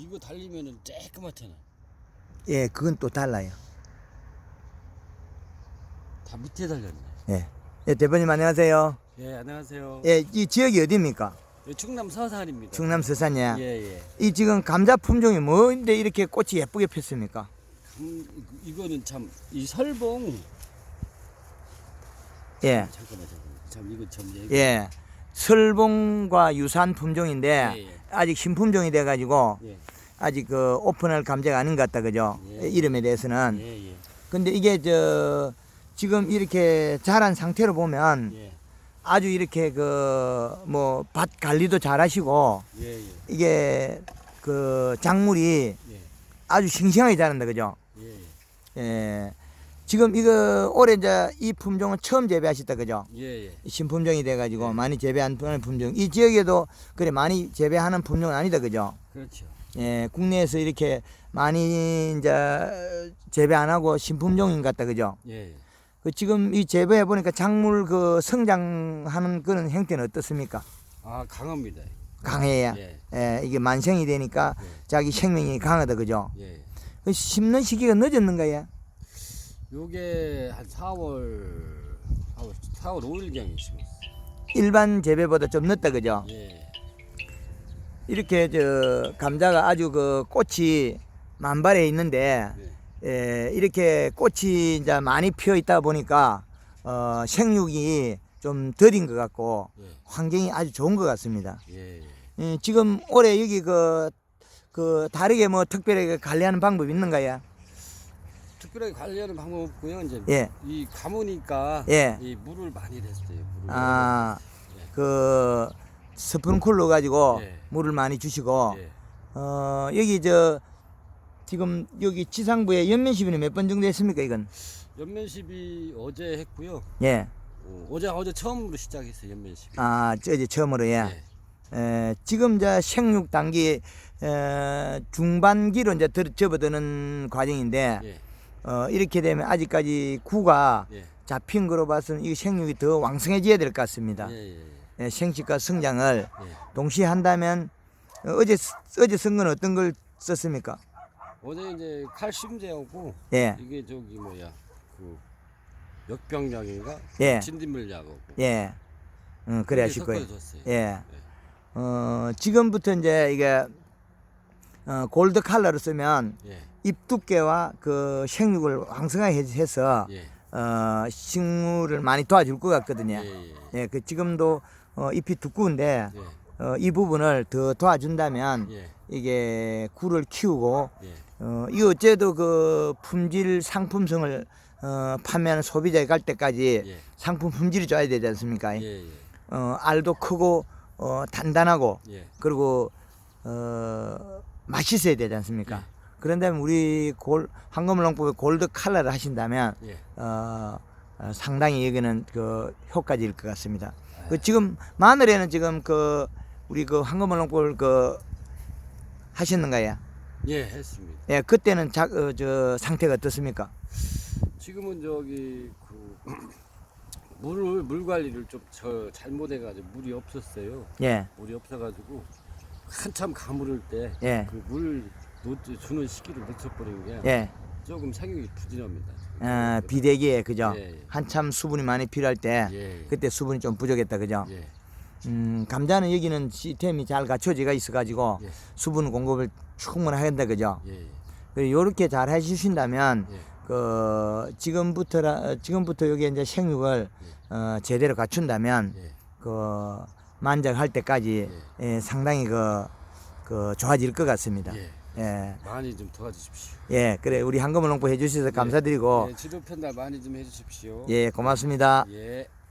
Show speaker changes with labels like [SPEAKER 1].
[SPEAKER 1] 이거 달리면은 쬐끄맣잖아.
[SPEAKER 2] 예, 그건 또 달라요.
[SPEAKER 1] 다 밑에 달렸네.
[SPEAKER 2] 예. 예, 대표님 안녕하세요.
[SPEAKER 1] 예, 안녕하세요.
[SPEAKER 2] 예, 이 지역이 어디입니까?
[SPEAKER 1] 예, 충남 서산입니다.
[SPEAKER 2] 충남 서산이야.
[SPEAKER 1] 예, 예.
[SPEAKER 2] 이 지금 감자 품종이 뭔데 이렇게 꽃이 예쁘게 폈습니까?
[SPEAKER 1] 감, 이거는 참 이 설봉
[SPEAKER 2] 예.
[SPEAKER 1] 잠깐만 잠깐만. 참 이거 참 얘기.
[SPEAKER 2] 예. 설봉과 유사한 품종인데
[SPEAKER 1] 예, 예.
[SPEAKER 2] 아직 신품종이 돼 가지고
[SPEAKER 1] 예.
[SPEAKER 2] 아직 그 오픈할 감자가 아닌 것 같다 그죠?
[SPEAKER 1] 예.
[SPEAKER 2] 이름에 대해서는.
[SPEAKER 1] 예, 예.
[SPEAKER 2] 근데 이게 저 지금 이렇게 자란 상태로 보면
[SPEAKER 1] 예.
[SPEAKER 2] 아주 이렇게 그 뭐 밭 관리도 잘 하시고
[SPEAKER 1] 예, 예.
[SPEAKER 2] 이게 그 작물이
[SPEAKER 1] 예.
[SPEAKER 2] 아주 싱싱하게 자란다 그죠?
[SPEAKER 1] 예.
[SPEAKER 2] 예. 지금 이거 올해 이제 이 품종은 처음 재배하셨다 그죠?
[SPEAKER 1] 예, 예.
[SPEAKER 2] 신품종이 돼가지고
[SPEAKER 1] 네.
[SPEAKER 2] 많이 재배한 품종. 이 지역에도 그래 많이 재배하는 품종은 아니다 그죠?
[SPEAKER 1] 그렇죠.
[SPEAKER 2] 예, 국내에서 이렇게 많이 이제 재배 안 하고 신품종인 것 같다 그죠?
[SPEAKER 1] 예. 예.
[SPEAKER 2] 그 지금 이 재배해 보니까 작물 그 성장하는 그런 형태는 어떻습니까?
[SPEAKER 1] 아, 강합니다.
[SPEAKER 2] 강해야.
[SPEAKER 1] 예.
[SPEAKER 2] 예, 이게 만성이 되니까
[SPEAKER 1] 예.
[SPEAKER 2] 자기 생명이 강하다 그죠?
[SPEAKER 1] 예.
[SPEAKER 2] 그 심는 시기가 늦었는가요?
[SPEAKER 1] 요게 한 4월 4월 4월 5일경에 있습니다.
[SPEAKER 2] 일반 재배보다 좀 늦다 그죠?
[SPEAKER 1] 예.
[SPEAKER 2] 이렇게 저 감자가 아주 그 꽃이 만발해 있는데
[SPEAKER 1] 네.
[SPEAKER 2] 예, 이렇게 꽃이 이제 많이 피어 있다 보니까 어, 생육이 좀 더딘 것 같고
[SPEAKER 1] 예.
[SPEAKER 2] 환경이 아주 좋은 것 같습니다.
[SPEAKER 1] 예. 예.
[SPEAKER 2] 예, 지금 올해 여기 그, 그 다르게 뭐 특별하게 관리하는 방법이 있는가요?
[SPEAKER 1] 특별하게 관리하는 방법 없고요. 이제
[SPEAKER 2] 예.
[SPEAKER 1] 이 가무니까
[SPEAKER 2] 예.
[SPEAKER 1] 이 물을 많이 냈어요. 물을.
[SPEAKER 2] 아,
[SPEAKER 1] 예.
[SPEAKER 2] 그 스프링쿨러 가지고
[SPEAKER 1] 예.
[SPEAKER 2] 물을 많이 주시고
[SPEAKER 1] 예.
[SPEAKER 2] 어, 여기 저 지금 여기 지상부에 연면 시비는 몇 번 정도 했습니까 이건?
[SPEAKER 1] 연면십이 어제 했고요.
[SPEAKER 2] 예.
[SPEAKER 1] 어, 어제 어제 처음으로 시작했어요. 연면십이.
[SPEAKER 2] 아, 저 이제 처음으로 예.
[SPEAKER 1] 예.
[SPEAKER 2] 에, 지금 이제 생육 단기 에, 중반기로 이제 들, 접어드는 과정인데
[SPEAKER 1] 예.
[SPEAKER 2] 어, 이렇게 되면 아직까지 구가
[SPEAKER 1] 예.
[SPEAKER 2] 잡힌 거로 봐서는 이 생육이 더 왕성해져야 될 것 같습니다.
[SPEAKER 1] 예. 예. 예.
[SPEAKER 2] 예, 생식과 성장을
[SPEAKER 1] 예.
[SPEAKER 2] 동시에 한다면 어, 어제 쓰- 어제 쓴 건 어떤 걸 썼습니까?
[SPEAKER 1] 어제 이제 칼슘제하고
[SPEAKER 2] 예,
[SPEAKER 1] 이게 저기 뭐야 그 역병약인가
[SPEAKER 2] 예.
[SPEAKER 1] 진딧물약하고
[SPEAKER 2] 예, 음, 그래 하실 거예요.
[SPEAKER 1] 줬어요.
[SPEAKER 2] 예, 어, 지금부터 이제 이게 어, 골드 칼라로 쓰면
[SPEAKER 1] 예.
[SPEAKER 2] 잎 두께와 그 생육을 왕성하게 해- 해서
[SPEAKER 1] 예.
[SPEAKER 2] 어, 식물을 많이 도와줄 것 같거든요.
[SPEAKER 1] 예. 예.
[SPEAKER 2] 예, 그 지금도 어, 잎이 두꺼운데
[SPEAKER 1] 예.
[SPEAKER 2] 어, 이 부분을 더 도와준다면
[SPEAKER 1] 예.
[SPEAKER 2] 이게 굴을 키우고
[SPEAKER 1] 예.
[SPEAKER 2] 어, 이 어째도 그 품질 상품성을 어, 판매하는 소비자에 갈 때까지
[SPEAKER 1] 예.
[SPEAKER 2] 상품 품질이 좋아야 되지 않습니까?
[SPEAKER 1] 예. 예.
[SPEAKER 2] 어, 알도 크고 어, 단단하고
[SPEAKER 1] 예.
[SPEAKER 2] 그리고 어, 맛있어야 되지 않습니까?
[SPEAKER 1] 예.
[SPEAKER 2] 그런다면 우리 골 황금을 농법의 골드 칼라를 하신다면
[SPEAKER 1] 예.
[SPEAKER 2] 어, 어, 상당히 여기는 그 효과적일 것 같습니다. 그 지금 마늘에는 지금 그 우리 그 황금을 농법을 그 하셨는가요?
[SPEAKER 1] 예, 했습니다.
[SPEAKER 2] 예, 그때는 자, 어, 저 상태가 어떻습니까?
[SPEAKER 1] 지금은 저기 그 물을 물 관리를 좀 저 잘못해가지고 물이 없었어요.
[SPEAKER 2] 예,
[SPEAKER 1] 물이 없어가지고 한참 가물을 때
[SPEAKER 2] 예,
[SPEAKER 1] 그 물 주는 시기를 늦춰버린 게
[SPEAKER 2] 예.
[SPEAKER 1] 조금 생육이 부진합니다.
[SPEAKER 2] 어, 비대기에 그죠?
[SPEAKER 1] 예, 예.
[SPEAKER 2] 한참 수분이 많이 필요할 때
[SPEAKER 1] 예.
[SPEAKER 2] 그때 수분이 좀 부족했다 그죠?
[SPEAKER 1] 예.
[SPEAKER 2] 음, 감자는 여기는 시스템이 잘 갖춰지가 있어가지고
[SPEAKER 1] 예.
[SPEAKER 2] 수분 공급을 충분히 한다 그죠?
[SPEAKER 1] 예.
[SPEAKER 2] 그리고 요렇게 잘 해주신다면
[SPEAKER 1] 예.
[SPEAKER 2] 그 지금부터라 지금부터 여기 이제 생육을 어, 제대로 갖춘다면
[SPEAKER 1] 예.
[SPEAKER 2] 그 만작할 때까지 예, 상당히 그, 그 좋아질 것 같습니다.
[SPEAKER 1] 예.
[SPEAKER 2] 예,
[SPEAKER 1] 많이 좀 도와주십시오.
[SPEAKER 2] 예, 그래 우리 한금을 농부 해주셔서 감사드리고
[SPEAKER 1] 예, 지도 편달 많이 좀 해주십시오.
[SPEAKER 2] 예, 고맙습니다.
[SPEAKER 1] 예.